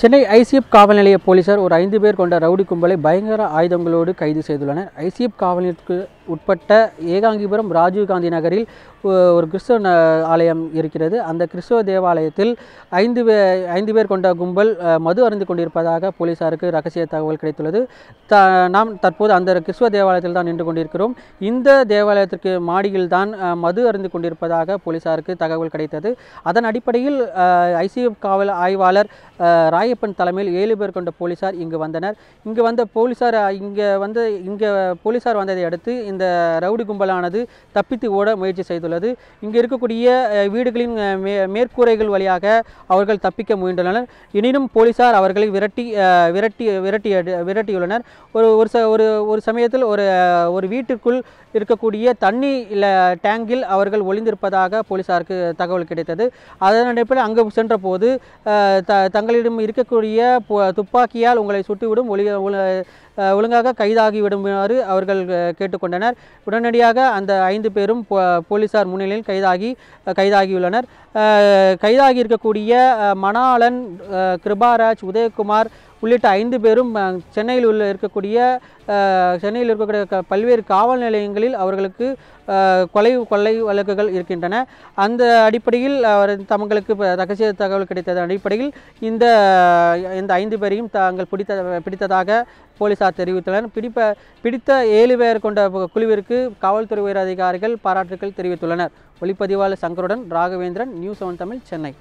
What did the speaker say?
Chennai ICF காவல் நிலைய போலீசார் ஒரு ஐந்து பேர் கொண்ட ரவுடி கும்பலை பயங்கர ஆயுதங்களோடு கைது செய்துள்ளனர். ஐசிஎஃப் காவல் நிலையத்துக்கு உட்பட்ட ஏகாங்கிபுரம் ராஜீவ்காந்தி நகரில் ஒரு கிறிஸ்தவ ஆலயம் இருக்கிறது. அந்த கிறிஸ்தவ தேவாலயத்தில் ஐந்து பே ஐந்து பேர் கொண்ட கும்பல் மது அருந்து கொண்டிருப்பதாக போலீசாருக்கு ரகசிய தகவல் கிடைத்துள்ளது. த நாம் தற்போது அந்த கிறிஸ்துவ தேவாலயத்தில் தான் நின்று கொண்டிருக்கிறோம். இந்த தேவாலயத்திற்கு மாடியில் தான் மது அருந்து கொண்டிருப்பதாக போலீசாருக்கு தகவல் கிடைத்தது. அதன் அடிப்படையில் ஐசிஎஃப் காவல் ஆய்வாளர் ராய் ராயப்பன் தலைமையில் ஏழு பேர் கொண்ட போலீசார் இங்கு வந்தனர். இங்கு வந்த போலீசார் இங்கே வந்து இங்கே போலீசார் வந்ததை அடுத்து இந்த ரவுடி கும்பலானது தப்பித்து ஓட முயற்சி செய்துள்ளது. இங்கே இருக்கக்கூடிய வீடுகளின் மே மேற்கூரைகள் வழியாக அவர்கள் தப்பிக்க முயன்றுள்ளனர். எனினும் போலீசார் அவர்களை விரட்டி விரட்டி விரட்டி விரட்டியுள்ளனர். ஒரு ஒரு ச ஒரு ஒரு சமயத்தில் ஒரு ஒரு வீட்டுக்குள் இருக்கக்கூடிய தண்ணி இல்லை டேங்கில் அவர்கள் ஒளிந்திருப்பதாக போலீசாருக்கு தகவல் கிடைத்தது. அதன் அடிப்படையில் அங்கு சென்றபோது போது த தங்களிடம் இருக்கக்கூடிய துப்பாக்கியால் உங்களை சுட்டுவிடும் ஒளி ஒழுங்காக கைதாகி விடுமாறு அவர்கள் கேட்டுக்கொண்டனர். உடனடியாக அந்த ஐந்து பேரும் போ- போலீசார் முன்னிலையில் கைதாகி கைதாகியுள்ளனர். கைதாகி இருக்கக்கூடிய மணாலன் மணாளன் கிருபாராஜ் உதயகுமார் உள்ளிட்ட ஐந்து பேரும் சென்னையில் உள்ள இருக்கக்கூடிய சென்னையில் இருக்கக்கூடிய பல்வேறு காவல் நிலையங்களில் அவர்களுக்கு கொலை கொள்ளை வழக்குகள் இருக்கின்றன. அந்த அடிப்படையில் அவர் தமங்களுக்கு ரகசிய தகவல் கிடைத்தது அடிப்படையில் இந்த இந்த ஐந்து பேரையும் தாங்கள் பிடித்த பிடித்ததாக போலீசார் தெரிவித்துள்ளனர். பிடிப்ப பிடித்த ஏழு பேர் கொண்ட குழுவிற்கு காவல்துறை உயர் அதிகாரிகள் பாராட்டுகள் தெரிவித்துள்ளனர். ஒளிப்பதிவாளர் சங்கருடன் ராகவேந்திரன் நியூஸ் செவன் தமிழ் சென்னை.